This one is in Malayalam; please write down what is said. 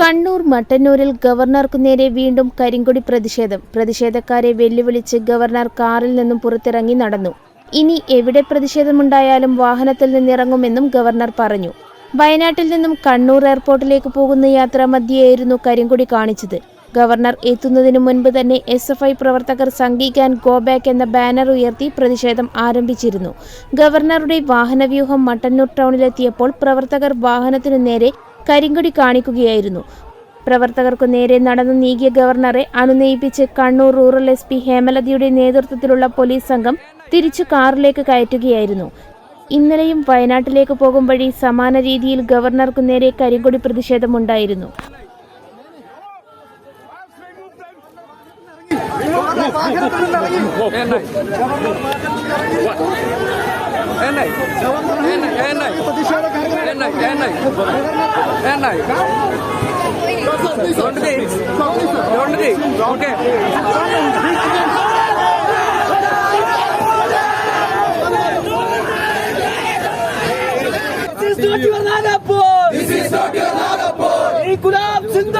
കണ്ണൂർ മട്ടന്നൂരിൽ ഗവർണർക്കു നേരെ വീണ്ടും കരിങ്കൊടി പ്രതിഷേധം. പ്രതിഷേധക്കാരെ വെല്ലുവിളിച്ച് ഗവർണർ കാറിൽ നിന്നും പുറത്തിറങ്ങി നടന്നു. ഇനി എവിടെ പ്രതിഷേധമുണ്ടായാലും വാഹനത്തിൽ നിന്നിറങ്ങുമെന്നും ഗവർണർ പറഞ്ഞു. വയനാട്ടിൽ നിന്നും കണ്ണൂർ എയർപോർട്ടിലേക്ക് പോകുന്ന യാത്രാമധ്യയായിരുന്നു കരിങ്കൊടി കാണിച്ചത്. ഗവർണർ എത്തുന്നതിനു മുൻപ് തന്നെ എസ് എഫ് ഐ പ്രവർത്തകർ സംഘിക്കാൻ ഗോ ബാക്ക് എന്ന ബാനർ ഉയർത്തി പ്രതിഷേധം ആരംഭിച്ചിരുന്നു. ഗവർണറുടെ വാഹനവ്യൂഹം മട്ടന്നൂർ ടൗണിലെത്തിയപ്പോൾ പ്രവർത്തകർ വാഹനത്തിനു നേരെ കരിങ്കൊടി കാണിക്കുകയായിരുന്നു. പ്രവർത്തകർക്കു നേരെ നടന്നു നീങ്ങിയ ഗവർണറെ അനുനയിപ്പിച്ച് കണ്ണൂർ റൂറൽ എസ് പി ഹേമലതയുടെ നേതൃത്വത്തിലുള്ള പോലീസ് സംഘം തിരിച്ചു കാറിലേക്ക് കയറ്റുകയായിരുന്നു. ഇന്നലെയും വയനാട്ടിലേക്ക് പോകും വഴി സമാന രീതിയിൽ ഗവർണർക്കു നേരെ കരിങ്കൊടി പ്രതിഷേധമുണ്ടായിരുന്നു. Okay This is not your Nagapur. This is not your Nagapur. İnkılap Zindabad.